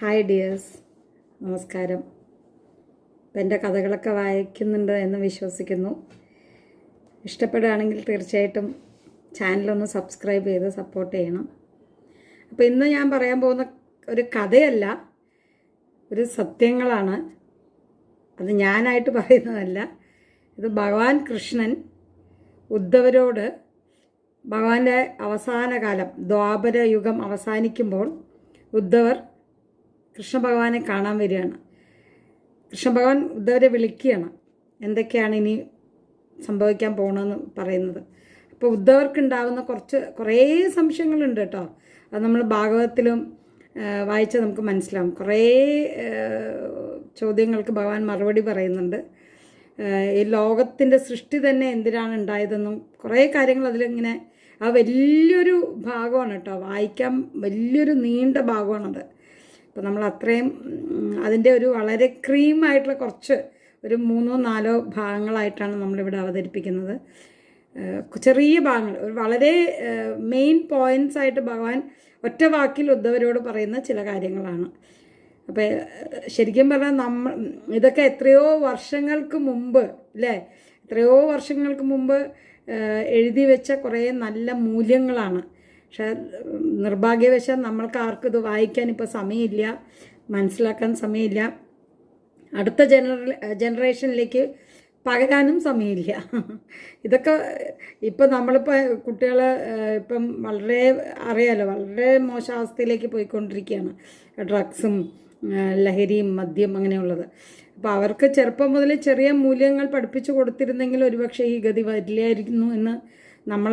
Hi dears. നമസ്കാരം. ഇപ്പം എന്റെ കഥകളൊക്കെ വായിക്കുന്നുണ്ട് എന്ന് വിശ്വസിക്കുന്നു. ഇഷ്ടപ്പെടുകയാണെങ്കിൽ തീർച്ചയായിട്ടും ചാനലൊന്ന് സബ്സ്ക്രൈബ് ചെയ്ത് സപ്പോർട്ട് ചെയ്യണം. അപ്പോൾ ഇന്ന് ഞാൻ പറയാൻ പോകുന്ന ഒരു കഥയല്ല ഒരു സത്യങ്ങളാണ്. അത് ഞാനായിട്ട് പറയുന്നതല്ല. ഇത് ഭഗവാൻ കൃഷ്ണൻ ഉദ്ധവരോട് ഭഗവാന്റെ അവസാന കാലം ദ്വാപര യുഗം അവസാനിക്കുമ്പോൾ ഉദ്ധവർ കൃഷ്ണ ഭഗവാനെ കാണാൻ വരികയാണ്. കൃഷ്ണ ഭഗവാൻ ഉദ്ധവരെ വിളിക്കുകയാണ്. എന്തൊക്കെയാണ് ഇനി സംഭവിക്കാൻ പോകണമെന്ന് പറയുന്നത്. അപ്പോൾ ഉദ്ധവർക്കുണ്ടാവുന്ന കുറച്ച് കുറേ സംശയങ്ങളുണ്ട് കേട്ടോ. അത് നമ്മൾ ഭാഗവതത്തിലും വായിച്ചാൽ നമുക്ക് മനസ്സിലാവും. കുറേ ചോദ്യങ്ങൾക്ക് ഭഗവാൻ മറുപടി പറയുന്നുണ്ട്. ഈ ലോകത്തിന്റെ സൃഷ്ടി തന്നെ എന്തിനാണ് ഉണ്ടായതെന്നും കുറേ കാര്യങ്ങൾ അതിലിങ്ങനെ ആ വലിയൊരു ഭാഗമാണ് കേട്ടോ. വായിക്കാൻ വലിയൊരു നീണ്ട ഭാഗമാണത്. അപ്പോൾ നമ്മൾ അത്രയും അതിന്റെ ഒരു വളരെ ക്രീമായിട്ടുള്ള കുറച്ച് ഒരു മൂന്നോ നാലോ ഭാഗങ്ങളായിട്ടാണ് നമ്മളിവിടെ അവതരിപ്പിക്കുന്നത്. ചെറിയ ഭാഗങ്ങൾ വളരെ മെയിൻ പോയിന്റ്സ് ആയിട്ട് ഭഗവാൻ ഒറ്റ വാക്കിൽ ഉദ്ധവരോട് പറയുന്ന ചില കാര്യങ്ങളാണ്. അപ്പോൾ ശരിക്കും പറഞ്ഞാൽ നമ്മൾ ഇതൊക്കെ എത്രയോ വർഷങ്ങൾക്ക് മുമ്പ് അല്ലേ എത്രയോ വർഷങ്ങൾക്ക് മുമ്പ് എഴുതി വെച്ച കുറേ നല്ല മൂല്യങ്ങളാണ്. പക്ഷെ നിർഭാഗ്യവശാൽ നമ്മൾക്ക് ആർക്കും ഇത് വായിക്കാൻ ഇപ്പോൾ സമയമില്ല മനസ്സിലാക്കാൻ സമയമില്ല. അടുത്ത ജനറ ജനറേഷനിലേക്ക് പകരാനും സമയമില്ല. ഇതൊക്കെ ഇപ്പം നമ്മളിപ്പോൾ കുട്ടികൾ ഇപ്പം വളരെ അറിയാലോ വളരെ മോശാവസ്ഥയിലേക്ക് പോയിക്കൊണ്ടിരിക്കുകയാണ്. ഡ്രഗ്സും ലഹരിയും മദ്യം അങ്ങനെയുള്ളത്. അപ്പോൾ അവർക്ക് ചെറുപ്പം മുതൽ ചെറിയ മൂല്യങ്ങൾ പഠിപ്പിച്ചു കൊടുത്തിരുന്നെങ്കിൽ ഒരുപക്ഷെ ഈ ഗതി വരില്ലായിരുന്നു എന്ന് നമ്മൾ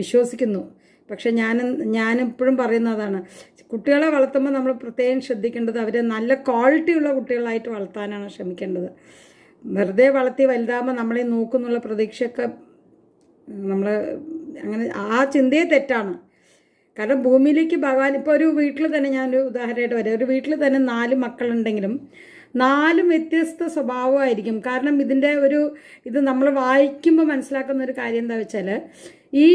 വിശ്വസിക്കുന്നു. പക്ഷെ ഞാൻ ഞാനിപ്പോഴും പറയുന്നതാണ് കുട്ടികളെ വളർത്തുമ്പോൾ നമ്മൾ പ്രത്യേകം ശ്രദ്ധിക്കേണ്ടത് അവരെ നല്ല ക്വാളിറ്റിയുള്ള കുട്ടികളായിട്ട് വളർത്താനാണ് ശ്രമിക്കേണ്ടത്. വെറുതെ വളർത്തി വലുതാകുമ്പോൾ നമ്മളെ നോക്കുന്നുള്ള പ്രതീക്ഷയൊക്കെ നമ്മൾ അങ്ങനെ ആ ചിന്തയെ തെറ്റാണ്. കാരണം ഭൂമിയിലേക്ക് ഭഗവാൻ ഇപ്പോൾ ഒരു വീട്ടിൽ തന്നെ ഞാനൊരു ഉദാഹരണമായിട്ട് വരാം. ഒരു വീട്ടിൽ തന്നെ നാല് മക്കളുണ്ടെങ്കിലും നാലും വ്യത്യസ്ത സ്വഭാവമായിരിക്കും. കാരണം ഇതിന്റെ ഒരു ഇത് നമ്മൾ വായിക്കുമ്പോൾ മനസ്സിലാക്കുന്ന ഒരു കാര്യം എന്താ വെച്ചാൽ ഈ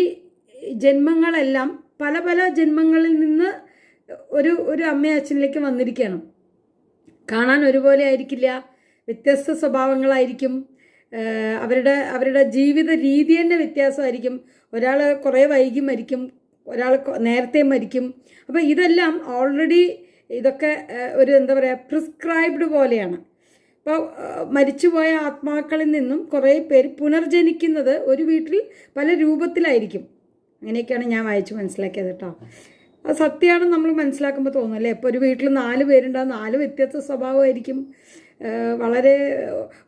ജന്മങ്ങളെല്ലാം പല പല ജന്മങ്ങളിൽ നിന്ന് ഒരു ഒരു അമ്മയും അച്ഛനിലേക്ക് വന്നിരിക്കണം കാണാൻ ഒരുപോലെ ആയിരിക്കില്ല വ്യത്യസ്ത സ്വഭാവങ്ങളായിരിക്കും അവരുടെ അവരുടെ ജീവിത രീതി തന്നെ വ്യത്യാസമായിരിക്കും. ഒരാൾ കുറേ വൈകി മരിക്കും ഒരാൾ നേരത്തെ മരിക്കും. അപ്പോൾ ഇതെല്ലാം ഓൾറെഡി ഇതൊക്കെ ഒരു എന്താ പറയുക പ്രിസ്ക്രൈബ്ഡ് പോലെയാണ്. ഇപ്പോൾ മരിച്ചുപോയ ആത്മാക്കളിൽ നിന്നും കുറേ പേര് പുനർജനിക്കുന്നത് ഒരു വീട്ടിൽ പല രൂപത്തിലായിരിക്കും. അങ്ങനെയൊക്കെയാണ് ഞാൻ വായിച്ച് മനസ്സിലാക്കിയത് കേട്ടോ. അത് സത്യമാണ് നമ്മൾ മനസ്സിലാക്കുമ്പോൾ തോന്നും അല്ലേ? ഇപ്പോൾ ഒരു വീട്ടിൽ നാല് പേരുണ്ടാകും നാല് വ്യത്യസ്ത സ്വഭാവമായിരിക്കും. വളരെ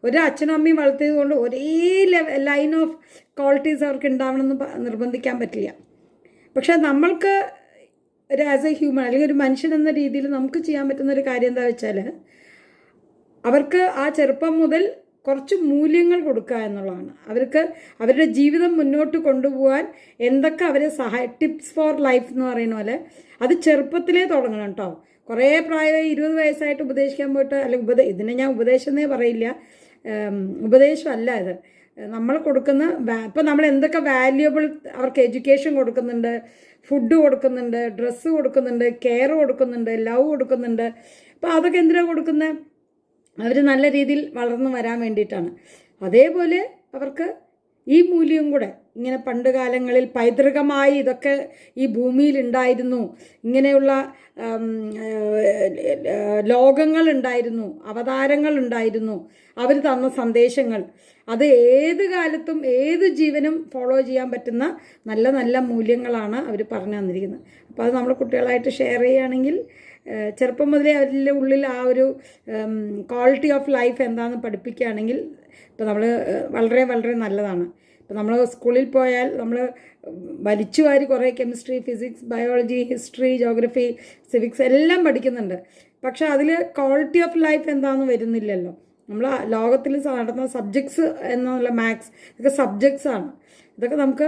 ഒരു അച്ഛനും അമ്മയും വളർത്തിയത് കൊണ്ട് ഒരേ ലൈൻ ഓഫ് ക്വാളിറ്റീസ് അവർക്ക് ഉണ്ടാവണമെന്ന് നിർബന്ധിക്കാൻ പറ്റില്ല. പക്ഷേ നമ്മൾക്ക് ഒരു ആസ് എ ഹ്യൂമൻ അല്ലെങ്കിൽ ഒരു മനുഷ്യൻ എന്ന രീതിയിൽ നമുക്ക് ചെയ്യാൻ പറ്റുന്ന ഒരു കാര്യം എന്താ വെച്ചാൽ അവർക്ക് ആ ചെറുപ്പം മുതൽ കുറച്ച് മൂല്യങ്ങൾ കൊടുക്കുക എന്നുള്ളതാണ്. അവർക്ക് അവരുടെ ജീവിതം മുന്നോട്ട് കൊണ്ടുപോകാൻ എന്തൊക്കെ അവരെ സഹായ ടിപ്സ് ഫോർ ലൈഫ് എന്ന് പറയുന്ന പോലെ അത് ചെറുപ്പത്തിലേ തുടങ്ങണം കേട്ടോ കുറേ പ്രായമായി ഇരുപത് വയസ്സായിട്ട് ഉപദേശിക്കാൻ പോയിട്ട് അല്ലെങ്കിൽ ഉപദേ ഇതിനെ ഞാൻ ഉപദേശം എന്നേ പറയില്ല. ഉപദേശമല്ല ഇത്. നമ്മൾ കൊടുക്കുന്ന ഇപ്പം നമ്മൾ എന്തൊക്കെ വാല്യുബിൾ അവർക്ക് എഡ്യൂക്കേഷൻ കൊടുക്കുന്നുണ്ട് ഫുഡ് കൊടുക്കുന്നുണ്ട് ഡ്രസ്സ് കൊടുക്കുന്നുണ്ട് കെയർ കൊടുക്കുന്നുണ്ട് ലവ് കൊടുക്കുന്നുണ്ട്. അപ്പോൾ അതൊക്കെ എന്തിനാണ് കൊടുക്കുന്നത് അവർ നല്ല രീതിയിൽ വളർന്നു വരാൻ വേണ്ടിയിട്ടാണ്. അതേപോലെ അവർക്ക് ഈ മൂല്യം കൂടെ ഇങ്ങനെ പണ്ട് കാലങ്ങളിൽ പൈതൃകമായി ഇതൊക്കെ ഈ ഭൂമിയിൽ ഉണ്ടായിരുന്നു. ഇങ്ങനെയുള്ള ലോകങ്ങൾ ഉണ്ടായിരുന്നു അവതാരങ്ങൾ ഉണ്ടായിരുന്നു അവർ തന്ന സന്ദേശങ്ങൾ. അത് ഏത് കാലത്തും ഏത് ജീവനും ഫോളോ ചെയ്യാൻ പറ്റുന്ന നല്ല നല്ല മൂല്യങ്ങളാണ് അവർ പറഞ്ഞു തന്നിരിക്കുന്നത്. അപ്പോൾ അത് നമ്മൾ കുട്ടികളായിട്ട് ഷെയർ ചെയ്യുകയാണെങ്കിൽ ചെറുപ്പം മുതലേ അവരുടെ ഉള്ളിൽ ആ ഒരു ക്വാളിറ്റി ഓഫ് ലൈഫ് എന്താണെന്ന് പഠിപ്പിക്കുകയാണെങ്കിൽ ഇപ്പോൾ നമ്മൾ വളരെ വളരെ നല്ലതാണ്. ഇപ്പോൾ നമ്മൾ സ്കൂളിൽ പോയാൽ നമ്മൾ വലിച്ചു വാരി കുറേ chemistry physics biology history geography civics എല്ലാം പഠിക്കുന്നുണ്ട്. പക്ഷേ അതിൽ ക്വാളിറ്റി ഓഫ് ലൈഫ് എന്താണെന്ന് വരുന്നില്ലല്ലോ. നമ്മൾ ലോകത്തിൽ നടന്ന സബ്ജക്ട്സ് എന്നുള്ള മാത്സ് ഇതൊക്കെ സബ്ജക്ട്സ് ആണ്. ഇതൊക്കെ നമുക്ക്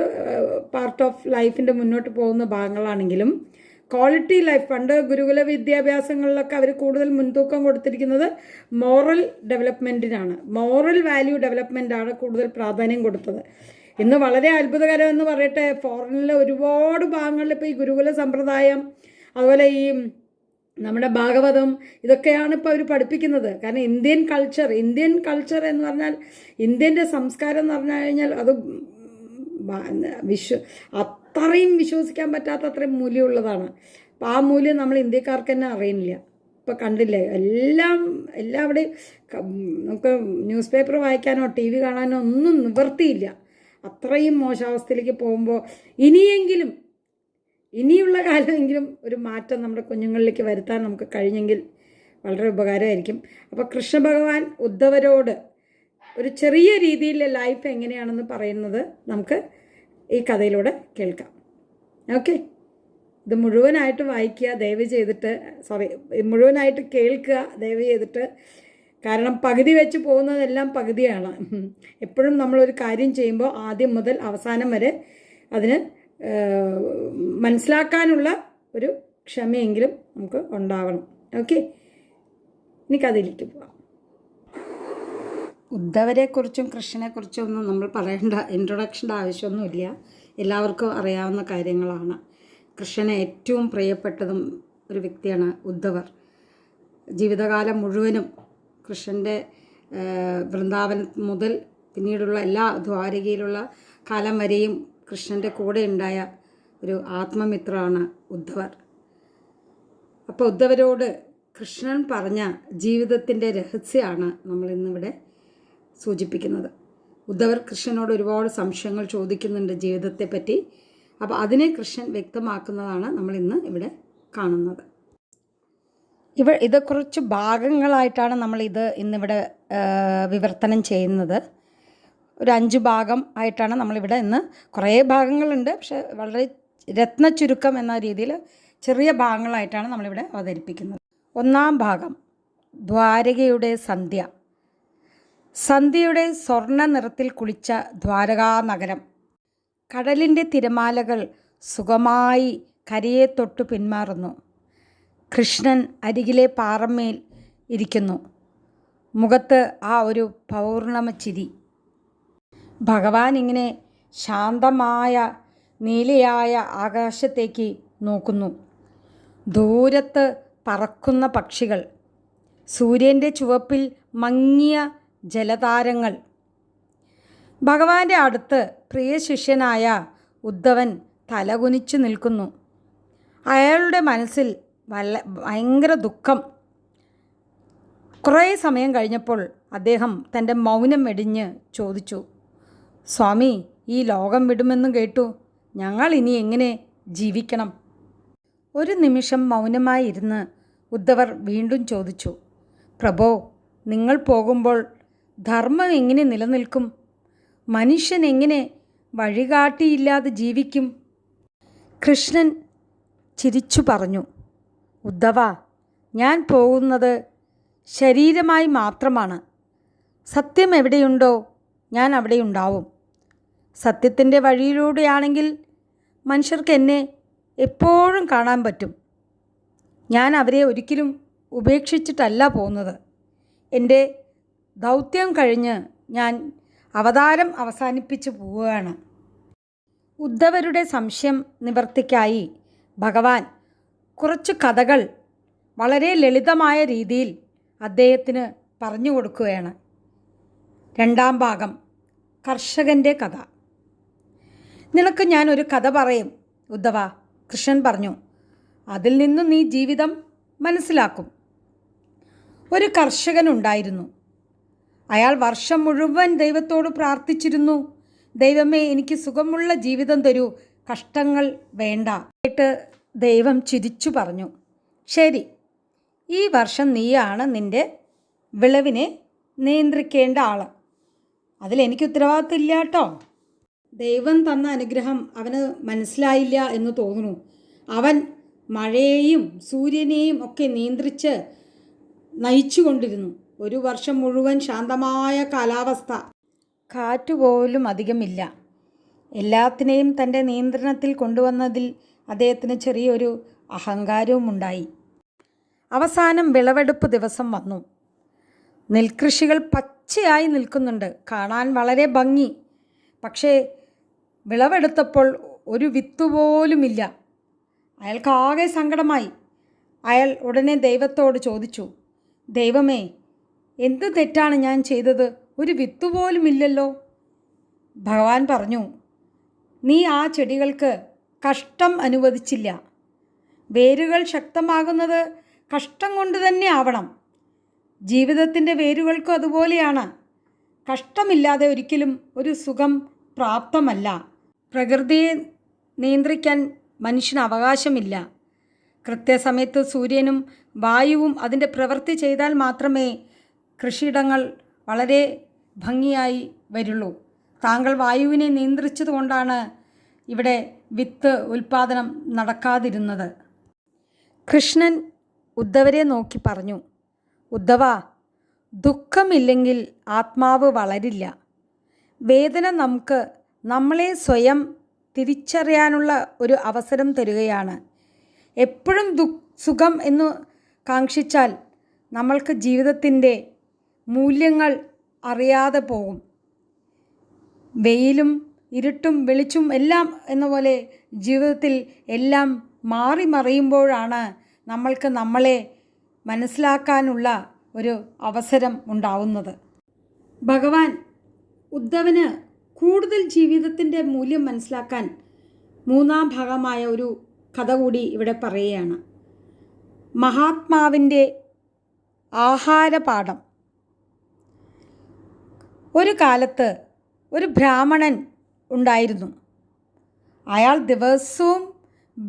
പാർട്ട് ഓഫ് ലൈഫിന്റെ മുന്നോട്ട് പോകുന്ന ഭാഗങ്ങളാണെങ്കിലും ക്വാളിറ്റി ലൈഫ് പണ്ട് ഗുരുകുല വിദ്യാഭ്യാസങ്ങളിലൊക്കെ അവർ കൂടുതൽ മുൻതൂക്കം കൊടുത്തിരിക്കുന്നത് മോറൽ ഡെവലപ്മെന്റിനാണ് മോറൽ വാല്യൂ ഡെവലപ്മെന്റാണ് കൂടുതൽ പ്രാധാന്യം കൊടുത്തത് ഇന്ന് വളരെ അത്ഭുതകരം എന്ന് പറയട്ടെ ഫോറിനിലെ ഒരുപാട് ഭാഗങ്ങളിൽ ഇപ്പോൾ ഈ ഗുരുകുല സമ്പ്രദായം അതുപോലെ ഈ നമ്മുടെ ഭാഗവതം ഇതൊക്കെയാണ് ഇപ്പോൾ അവർ പഠിപ്പിക്കുന്നത് കാരണം ഇന്ത്യൻ കൾച്ചർ ഇന്ത്യൻ കൾച്ചർ എന്ന് പറഞ്ഞാൽ ഇന്ത്യന്റെ സംസ്കാരം എന്ന് പറഞ്ഞു കഴിഞ്ഞാൽ അത് വിശ്വ അത്രയും വിശ്വസിക്കാൻ പറ്റാത്ത അത്രയും മൂല്യമുള്ളതാണ്. അപ്പം ആ മൂല്യം നമ്മൾ ഇന്ത്യക്കാർക്ക് തന്നെ അറിയുന്നില്ല ഇപ്പം കണ്ടില്ലേ എല്ലാം എല്ലാവിടെയും നമുക്ക് ന്യൂസ് പേപ്പർ വായിക്കാനോ ടി വി കാണാനോ ഒന്നും നിവർത്തിയില്ല. അത്രയും മോശാവസ്ഥയിലേക്ക് പോകുമ്പോൾ ഇനിയെങ്കിലും ഇനിയുള്ള കാലമെങ്കിലും ഒരു മാറ്റം നമ്മുടെ കുഞ്ഞുങ്ങളിലേക്ക് വരുത്താൻ നമുക്ക് കഴിഞ്ഞെങ്കിൽ വളരെ ഉപകാരമായിരിക്കും. അപ്പോൾ കൃഷ്ണ ഭഗവാൻ ഉദ്ധവരോട് ഒരു ചെറിയ രീതിയിലെ ലൈഫ് എങ്ങനെയാണെന്ന് പറയുന്നത് നമുക്ക് ഈ കഥയിലൂടെ കേൾക്കാം. ഓക്കെ ഇത് മുഴുവനായിട്ട് വായിക്കുക ദയവ് ചെയ്തിട്ട് സോറി മുഴുവനായിട്ട് കേൾക്കുക ദയവ് ചെയ്തിട്ട്. കാരണം പകുതി വെച്ച് പോകുന്നതെല്ലാം പകുതിയാണ്. എപ്പോഴും നമ്മളൊരു കാര്യം ചെയ്യുമ്പോൾ ആദ്യം മുതൽ അവസാനം വരെ അതിന് മനസ്സിലാക്കാനുള്ള ഒരു ക്ഷമയെങ്കിലും നമുക്ക് ഉണ്ടാവണം. ഓക്കെ ഇനി കഥയിലേക്ക് പോവാം. ഉദ്ധവരെക്കുറിച്ചും കൃഷ്ണനെക്കുറിച്ചും ഒന്നും നമ്മൾ പറയേണ്ട ഇൻട്രൊഡക്ഷന്റെ ആവശ്യമൊന്നുമില്ല. എല്ലാവർക്കും അറിയാവുന്ന കാര്യങ്ങളാണ്. കൃഷ്ണന് ഏറ്റവും പ്രിയപ്പെട്ടതും ഒരു വ്യക്തിയാണ് ഉദ്ധവർ. ജീവിതകാലം മുഴുവനും കൃഷ്ണന്റെ വൃന്ദാവനം മുതൽ പിന്നീടുള്ള എല്ലാ ദ്വാരകയിലുള്ള കാലം വരെയും കൃഷ്ണന്റെ കൂടെ ഉണ്ടായ ഒരു ആത്മമിത്രമാണ് ഉദ്ധവർ. അപ്പോൾ ഉദ്ധവരോട് കൃഷ്ണൻ പറഞ്ഞ ജീവിതത്തിന്റെ രഹസ്യമാണ് നമ്മൾ ഇന്നിവിടെ സൂചിപ്പിക്കുന്നത്. ഉദ്ധവർ കൃഷ്ണനോട് ഒരുപാട് സംശയങ്ങൾ ചോദിക്കുന്നുണ്ട് ജീവിതത്തെപ്പറ്റി. അപ്പോൾ അതിനെ കൃഷ്ണൻ വ്യക്തമാക്കുന്നതാണ് നമ്മൾ ഇന്ന് ഇവിടെ കാണുന്നത്. ഇവ ഇത് കുറച്ച് ഭാഗങ്ങളായിട്ടാണ് നമ്മൾ ഇത് ഇന്നിവിടെ വിവർത്തനം ചെയ്യുന്നത്. ഒരു അഞ്ച് ഭാഗം ആയിട്ടാണ് നമ്മളിവിടെ ഇന്ന് കുറേ ഭാഗങ്ങളുണ്ട്. പക്ഷെ വളരെ രത്ന ചുരുക്കം എന്ന രീതിയിൽ ചെറിയ ഭാഗങ്ങളായിട്ടാണ് നമ്മളിവിടെ അവതരിപ്പിക്കുന്നത്. ഒന്നാം ഭാഗം ദ്വാരകയുടെ സന്ധ്യ. സന്ധ്യയുടെ സ്വർണ നിറത്തിൽ കുളിച്ച ദ്വാരകാ നഗരം കടലിന്റെ തിരമാലകൾ സുഖമായി കരയെ തൊട്ടു പിന്മാറുന്നു. കൃഷ്ണൻ അരികിലെ പാറമ്മേൽ ഇരിക്കുന്നു. മുഖത്ത് ആ ഒരു പൗർണമ ചിരി ഭഗവാൻ ഇങ്ങനെ ശാന്തമായ നീലയായ ആകാശത്തേക്ക് നോക്കുന്നു. ദൂരത്ത് പറക്കുന്ന പക്ഷികൾ. സൂര്യന്റെ ചുവപ്പിൽ മങ്ങിയ ജലതാരങ്ങൾ. ഭഗവാന്റെ അടുത്ത് പ്രിയ ശിഷ്യനായ ഉദ്ധവൻ തലകുനിച്ചു നിൽക്കുന്നു. അയാളുടെ മനസ്സിൽ വല്ല ഭയങ്കര ദുഃഖം. കുറേ സമയം കഴിഞ്ഞപ്പോൾ അദ്ദേഹം തന്റെ മൗനം വെടിഞ്ഞ് ചോദിച്ചു സ്വാമി ഈ ലോകം വിടുമെന്ന് കേട്ടു. ഞങ്ങൾ ഇനി എങ്ങനെ ജീവിക്കണം? ഒരു നിമിഷം മൗനമായി ഇരുന്ന് ഉദ്ധവർ വീണ്ടും ചോദിച്ചു പ്രഭോ നിങ്ങൾ പോകുമ്പോൾ ധർമ്മം എങ്ങനെ നിലനിൽക്കും? മനുഷ്യൻ എങ്ങനെ വഴികാട്ടിയില്ലാതെ ജീവിക്കും? കൃഷ്ണൻ ചിരിച്ചു പറഞ്ഞു. ഉദ്ധവ ഞാൻ പോകുന്നത് ശരീരമായി മാത്രമാണ്. സത്യം എവിടെയുണ്ടോ ഞാൻ അവിടെ ഉണ്ടാവും. സത്യത്തിന്റെ വഴിയിലൂടെയാണെങ്കിൽ മനുഷ്യർക്ക് എന്നെ എപ്പോഴും കാണാൻ പറ്റും. ഞാൻ അവരെ ഒരിക്കലും ഉപേക്ഷിച്ചിട്ടല്ല പോകുന്നത്. എന്റെ ദൗത്യം കഴിഞ്ഞ് ഞാൻ അവതാരം അവസാനിപ്പിച്ച് പോവുകയാണ്. ഉദ്ധവരുടെ സംശയം നിവർത്തിക്കായി ഭഗവാൻ കുറച്ച് കഥകൾ വളരെ ലളിതമായ രീതിയിൽ അദ്ദേഹത്തിന് പറഞ്ഞു കൊടുക്കുകയാണ്. രണ്ടാം ഭാഗം കർഷകന്റെ കഥ. നിനക്ക് ഞാൻ ഒരു കഥ പറയും ഉദ്ധവ. കൃഷ്ണൻ പറഞ്ഞു അതിൽ നിന്നും നീ ജീവിതം മനസ്സിലാക്കും. ഒരു കർഷകനുണ്ടായിരുന്നു. അയാൾ വർഷം മുഴുവൻ ദൈവത്തോട് പ്രാർത്ഥിച്ചിരുന്നു. ദൈവമേ എനിക്ക് സുഖമുള്ള ജീവിതം തരൂ. കഷ്ടങ്ങൾ വേണ്ട കേട്ട് ദൈവം ചിരിച്ചു പറഞ്ഞു. ശരി ഈ വർഷം നീയാണ് നിന്റെ വിളവിനെ നിയന്ത്രിക്കേണ്ട ആൾ അതിലെനിക്ക് ഉത്തരവാദിത്തമില്ല കേട്ടോ. ദൈവം തന്ന അനുഗ്രഹം അവന് മനസ്സിലായില്ല എന്ന് തോന്നുന്നു. അവൻ മഴയെയും സൂര്യനെയും ഒക്കെ നിയന്ത്രിച്ച് നയിച്ചുകൊണ്ടിരുന്നു. ഒരു വർഷം മുഴുവൻ ശാന്തമായ കാലാവസ്ഥ. കാറ്റുപോലും അധികമില്ല. എല്ലാത്തിനെയും തന്റെ നിയന്ത്രണത്തിൽ കൊണ്ടുവന്നതിൽ അദ്ദേഹത്തിന് ചെറിയൊരു അഹങ്കാരവും ഉണ്ടായി അവസാനം വിളവെടുപ്പ് ദിവസം വന്നു. നെൽകൃഷികൾ പച്ചയായി നിൽക്കുന്നുണ്ട്. കാണാൻ വളരെ ഭംഗി. പക്ഷേ വിളവെടുത്തപ്പോൾ ഒരു വിത്തുപോലുമില്ല. അയാൾക്കാകെ സങ്കടമായി. അയാൾ ഉടനെ ദൈവത്തോട് ചോദിച്ചു ദൈവമേ എന്ത് തെറ്റാണ് ഞാൻ ചെയ്തത്? ഒരു വിത്തുപോലുമില്ലല്ലോ ഭഗവാൻ പറഞ്ഞു നീ ആ ചെടികൾക്ക് കഷ്ടം അനുവദിച്ചില്ല. വേരുകൾ ശക്തമാകുന്നത് കഷ്ടം കൊണ്ട് തന്നെ ആവണം. ജീവിതത്തിന്റെ വേരുകൾക്കും അതുപോലെയാണ്. കഷ്ടമില്ലാതെ ഒരിക്കലും ഒരു സുഖം പ്രാപ്തമല്ല. പ്രകൃതിയെ നിയന്ത്രിക്കാൻ മനുഷ്യന് അവകാശമില്ല. കൃത്യസമയത്ത് സൂര്യനും വായുവും അതിന്റെ പ്രവൃത്തി ചെയ്താൽ മാത്രമേ കൃഷിയിടങ്ങൾ വളരെ ഭംഗിയായി വരുള്ളൂ. താങ്കൾ വായുവിനെ നിയന്ത്രിച്ചതുകൊണ്ടാണ് ഇവിടെ വിത്ത് ഉൽപാദനം നടക്കാതിരുന്നത്. കൃഷ്ണൻ ഉദ്ധവരെ നോക്കി പറഞ്ഞു ഉദ്ധവ ദുഃഖമില്ലെങ്കിൽ ആത്മാവ് വളരില്ല. വേദന നമുക്ക് നമ്മളെ സ്വയം തിരിച്ചറിയാനുള്ള ഒരു അവസരം തരികയാണ്. എപ്പോഴും ദു സുഖം എന്ന് കാക്ഷിച്ചാൽ നമ്മൾക്ക് ജീവിതത്തിന്റെ മൂല്യങ്ങൾ അറിയാതെ പോകും. വെയിലും ഇരുട്ടും വെളിച്ചും എല്ലാം എന്ന പോലെ ജീവിതത്തിൽ എല്ലാം മാറി മറിയുമ്പോഴാണ് നമ്മൾക്ക് നമ്മളെ മനസ്സിലാക്കാനുള്ള ഒരു അവസരം ഉണ്ടാവുന്നത്. ഭഗവാൻ ഉദ്ധവന് കൂടുതൽ ജീവിതത്തിന്റെ മൂല്യം മനസ്സിലാക്കാൻ മൂന്നാം ഭാഗമായ ഒരു കഥ കൂടി ഇവിടെ പറയുകയാണ്. മഹാത്മാവിന്റെ ആഹാരപാഠം. ഒരു കാലത്ത് ഒരു ബ്രാഹ്മണൻ ഉണ്ടായിരുന്നു. അയാൾ ദിവസവും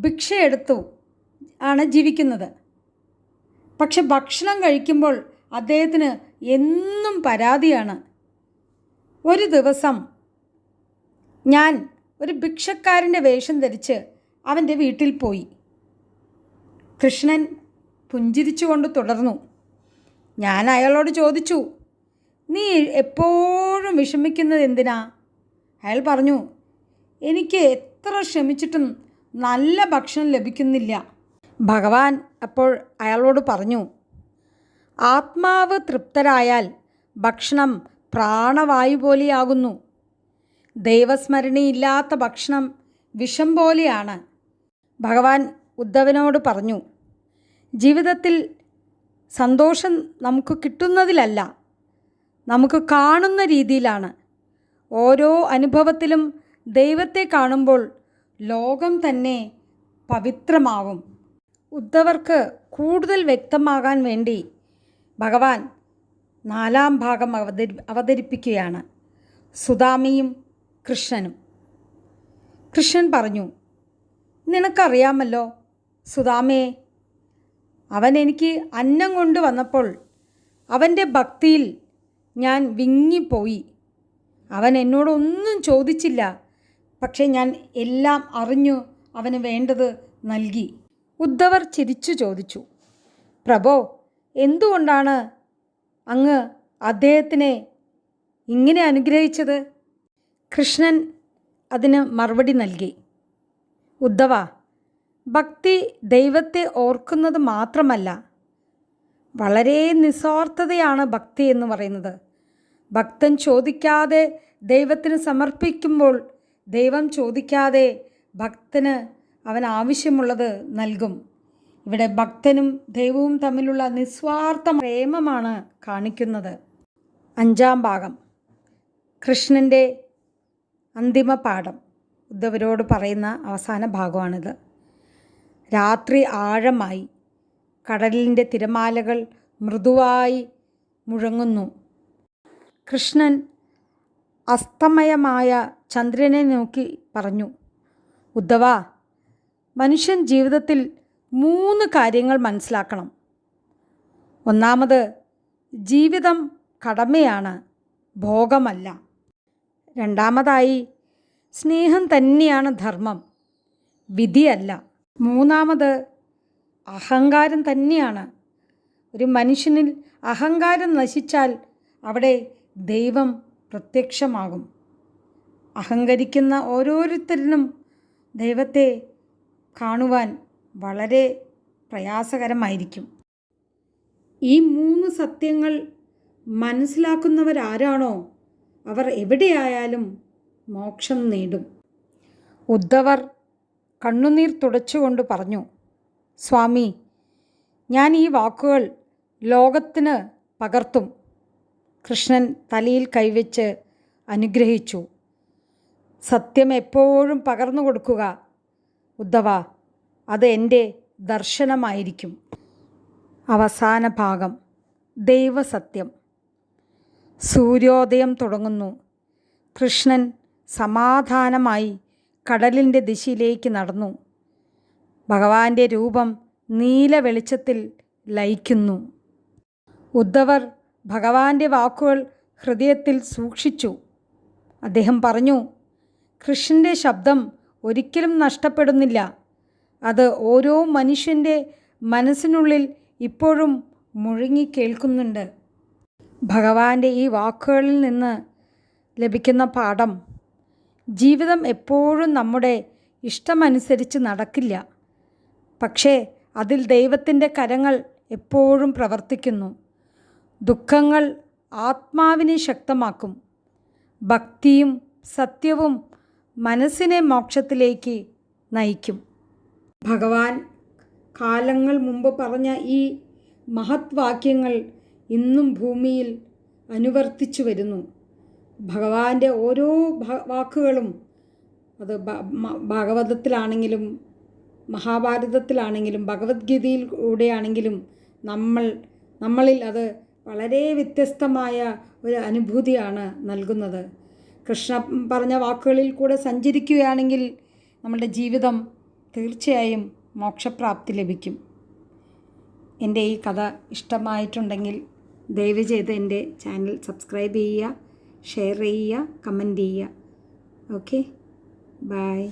ഭിക്ഷയെടുത്തു ആണ് ജീവിക്കുന്നത്. പക്ഷെ ഭക്ഷണം കഴിക്കുമ്പോൾ അദ്ദേഹത്തിന് എന്നും പരാതിയാണ്. ഒരു ദിവസം ഞാൻ ഒരു ഭിക്ഷക്കാരന്റെ വേഷം ധരിച്ച് അവന്റെ വീട്ടിൽ പോയി. കൃഷ്ണൻ പുഞ്ചിരിച്ചുകൊണ്ട് തുടർന്നു. ഞാൻ അയാളോട് ചോദിച്ചു നീ എപ്പോഴും വിഷമിക്കുന്നത് എന്തിനാ? അയാൾ പറഞ്ഞു എനിക്ക് എത്ര ശ്രമിച്ചിട്ടും നല്ല ഭക്ഷണം ലഭിക്കുന്നില്ല. ഭഗവാൻ അപ്പോൾ അയാളോട് പറഞ്ഞു ആത്മാവ് തൃപ്തരായാൽ ഭക്ഷണം പ്രാണവായു പോലെയാകുന്നു. ദൈവസ്മരണയില്ലാത്ത ഭക്ഷണം വിഷം പോലെയാണ്. ഭഗവാൻ ഉദ്ധവനോട് പറഞ്ഞു ജീവിതത്തിൽ സന്തോഷം നമുക്ക് കിട്ടുന്നതിലല്ല നമുക്ക് കാണുന്ന രീതിയിലാണ്. ഓരോ അനുഭവത്തിലും ദൈവത്തെ കാണുമ്പോൾ ലോകം തന്നെ പവിത്രമാവും. ഉദ്ധവർക്ക് കൂടുതൽ വ്യക്തമാകാൻ വേണ്ടി ഭഗവാൻ നാലാം ഭാഗം അവതരി അവതരിപ്പിക്കുകയാണ്. സുദാമിയും കൃഷ്ണനും. കൃഷ്ണൻ പറഞ്ഞു നിനക്കറിയാമല്ലോ. സുദാമേ അവൻ എനിക്ക് അന്നം കൊണ്ടുവന്നപ്പോൾ അവന്റെ ഭക്തിയിൽ ഞാൻ വിങ്ങിപ്പോയി. അവൻ എന്നോടൊന്നും ചോദിച്ചില്ല പക്ഷേ ഞാൻ എല്ലാം അറിഞ്ഞു അവന് വേണ്ടത് നൽകി. ഉദ്ധവർ ചിരിച്ചു ചോദിച്ചു പ്രഭോ എന്തുകൊണ്ടാണ് അങ്ങ് അദ്ദേഹത്തിനെ ഇങ്ങനെ അനുഗ്രഹിച്ചത്? കൃഷ്ണൻ അതിന് മറുപടി നൽകി ഉദ്ധവ ഭക്തി ദൈവത്തെ ഓർക്കുന്നത് മാത്രമല്ല വളരെ നിസ്വാർത്ഥതയാണ് ഭക്തി എന്ന് പറയുന്നത്. ഭക്തൻ ചോദിക്കാതെ ദൈവത്തിന് സമർപ്പിക്കുമ്പോൾ ദൈവം ചോദിക്കാതെ ഭക്തന് അവൻ ആവശ്യമുള്ളത് നൽകും. ഇവിടെ ഭക്തനും ദൈവവും തമ്മിലുള്ള നിസ്വാർത്ഥ പ്രേമമാണ് കാണിക്കുന്നത്. അഞ്ചാം ഭാഗം കൃഷ്ണന്റെ അന്തിമ പാഠം. ഉദ്ധവരോട് പറയുന്ന അവസാന ഭാഗമാണിത്. രാത്രി ആഴമായി കടലിന്റെ തിരമാലകൾ മൃദുവായി മുഴങ്ങുന്നു. കൃഷ്ണൻ അസ്തമയമായ ചന്ദ്രനെ നോക്കി പറഞ്ഞു ഉദ്ധവ മനുഷ്യൻ ജീവിതത്തിൽ മൂന്ന് കാര്യങ്ങൾ മനസ്സിലാക്കണം. ഒന്നാമത് ജീവിതം കടമയാണ് ഭോഗമല്ല. രണ്ടാമതായി സ്നേഹം തന്നെയാണ് ധർമ്മം. വിധിയല്ല. മൂന്നാമത് അഹങ്കാരം തന്നെയാണ്. ഒരു മനുഷ്യനിൽ അഹങ്കാരം നശിച്ചാൽ അവിടെ ദൈവം പ്രത്യക്ഷമാകും. അഹങ്കരിക്കുന്ന ഓരോരുത്തരിലും ദൈവത്തെ കാണുവാൻ വളരെ പ്രയാസകരമായിരിക്കും. ഈ മൂന്ന് സത്യങ്ങൾ മനസ്സിലാക്കുന്നവരാരാണോ? അവർ എവിടെയായാലും മോക്ഷം നേടും. ഉദ്ധവർ കണ്ണുനീർ തുടച്ചുകൊണ്ട് പറഞ്ഞു സ്വാമി ഞാൻ ഈ വാക്കുകൾ ലോകത്തിന് പകർത്തും. കൃഷ്ണൻ തലയിൽ കൈവച്ച് അനുഗ്രഹിച്ചു. സത്യം എപ്പോഴും പകർന്നു കൊടുക്കുക ഉദ്ധവ. അത് എന്റെ ദർശനമായിരിക്കും. അവസാന ഭാഗം ദൈവസത്യം. സൂര്യോദയം തുടങ്ങുന്നു. കൃഷ്ണൻ സമാധാനമായി കടലിന്റെ ദിശയിലേക്ക് നടന്നു. ഭഗവാന്റെ രൂപം നീല വെളിച്ചത്തിൽ ലയിക്കുന്നു. ഉദ്ധവർ ഭഗവാന്റെ വാക്കുകൾ ഹൃദയത്തിൽ സൂക്ഷിച്ചു. അദ്ദേഹം പറഞ്ഞു കൃഷ്ണന്റെ ശബ്ദം ഒരിക്കലും നഷ്ടപ്പെടുന്നില്ല. അത് ഓരോ മനുഷ്യന്റെ മനസ്സിനുള്ളിൽ ഇപ്പോഴും മുഴുങ്ങി കേൾക്കുന്നുണ്ട്. ഭഗവാന്റെ ഈ വാക്കുകളിൽ നിന്ന് ലഭിക്കുന്ന പാഠം ജീവിതം എപ്പോഴും നമ്മുടെ ഇഷ്ടമനുസരിച്ച് നടക്കില്ല. പക്ഷേ അതിൽ ദൈവത്തിന്റെ കരങ്ങൾ എപ്പോഴും പ്രവർത്തിക്കുന്നു. ദുഃഖങ്ങൾ ആത്മാവിനെ ശക്തമാക്കും. ഭക്തിയും സത്യവും മനസ്സിനെ മോക്ഷത്തിലേക്ക് നയിക്കും. ഭഗവാൻ കാലങ്ങൾ മുമ്പ് പറഞ്ഞ ഈ മഹത്വാക്യങ്ങൾ ഇന്നും ഭൂമിയിൽ അനുവർത്തിച്ചു വരുന്നു. ഭഗവാന്റെ ഓരോ വാക്കുകളും അത് ഭാഗവതത്തിലാണെങ്കിലും മഹാഭാരതത്തിലാണെങ്കിലും ഭഗവത്ഗീതയിൽ കൂടെയാണെങ്കിലും നമ്മൾ നമ്മളിൽ അത് വളരെ വ്യത്യസ്തമായ ഒരു അനുഭൂതിയാണ് നൽകുന്നത്. കൃഷ്ണ പറഞ്ഞ വാക്കുകളിൽ കൂടെ സഞ്ചരിക്കുകയാണെങ്കിൽ നമ്മുടെ ജീവിതം തീർച്ചയായും മോക്ഷപ്രാപ്തി ലഭിക്കും. എന്റെ ഈ കഥ ഇഷ്ടമായിട്ടുണ്ടെങ്കിൽ ദയവ് ചെയ്ത് എന്റെ ചാനൽ സബ്സ്ക്രൈബ് ചെയ്യുക. ഷെയർ ചെയ്യുക കമന്റ് ചെയ്യുക. ഓക്കെ? ബൈ.